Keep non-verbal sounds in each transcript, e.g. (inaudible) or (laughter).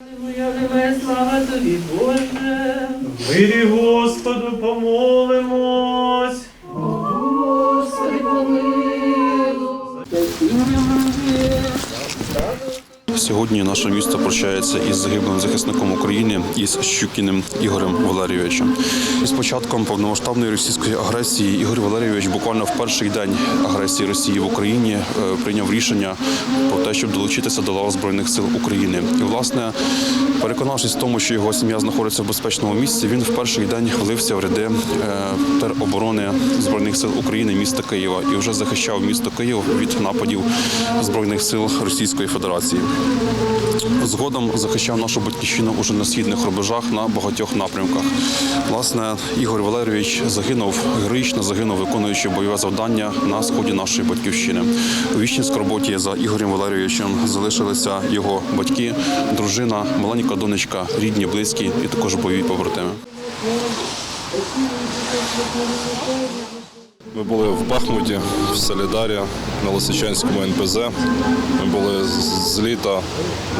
Моя слава тобі, Боже. Мирі Господу помолимось. Сьогодні наше місто прощається із загиблим захисником України із Щукіним Ігорем Валерійовичем. Із початком повномасштабної російської агресії Ігор Валерійович буквально в перший день агресії Росії в Україні е, прийняв рішення про те, щоб долучитися до лав збройних сил України. І власне, переконавшись в тому, що його сім'я знаходиться в безпечному місці, він в перший день влився в ряди е, тероборони збройних сил України міста Києва і вже захищав місто Київ від нападів збройних сил Російської Федерації. Згодом захищав нашу батьківщину уже на східних рубежах на багатьох напрямках. Власне, Ігор Валерійович загинув героїчно загинув, виконуючи бойове завдання на сході нашої батьківщини. У вічній скорботі за Ігорем Валерійовичем залишилися його батьки, дружина, маленька донечка, рідні, близькі і також бойові побратими. Ми були в Бахмуті, в Солідарі, на Лисичанському НПЗ. Ми були з- літа,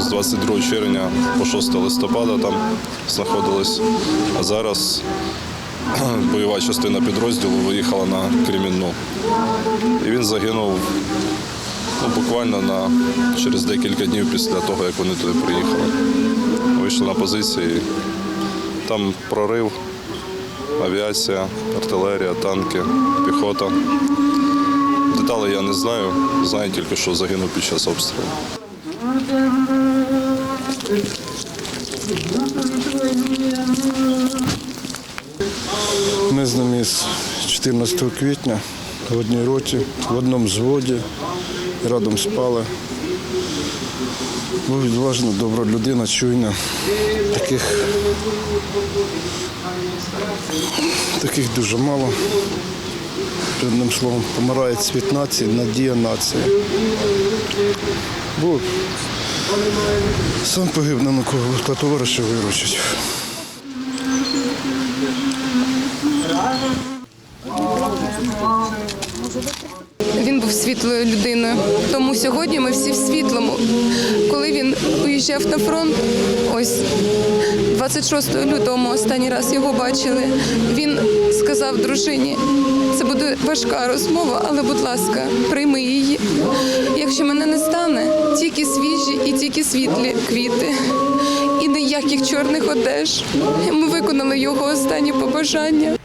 з 22 червня по 6 листопада там знаходились. А зараз (clears throat) бойова частина підрозділу виїхала на Кремінну. І він загинув ну, буквально на, через декілька днів після того, як вони туди приїхали. Вийшли на позиції, там прорив, авіація, артилерія, танки, піхота. Деталі я не знаю. Знаю тільки, що загинув під час обстрілу. Ми з ним із 14 квітня в одній роті, в одному зводі, радом спали. Був відважна, добра людина, чуйна. Таких, таких дуже мало. Одним словом, помирає цвіт нації, надія нації. Бо сам погиб на кого, та товариша виручить. Він був світлою людиною. Тому сьогодні ми всі в світлому. Коли він уїжджав на фронт, ось 26 лютого ми останній раз його бачили. Він сказав дружині, це буде важка розмова, але будь ласка, прийми її. Якщо мене не стане, тільки свіжі і тільки світлі квіти. І ніяких чорних одеж. Ми виконали його останні побажання.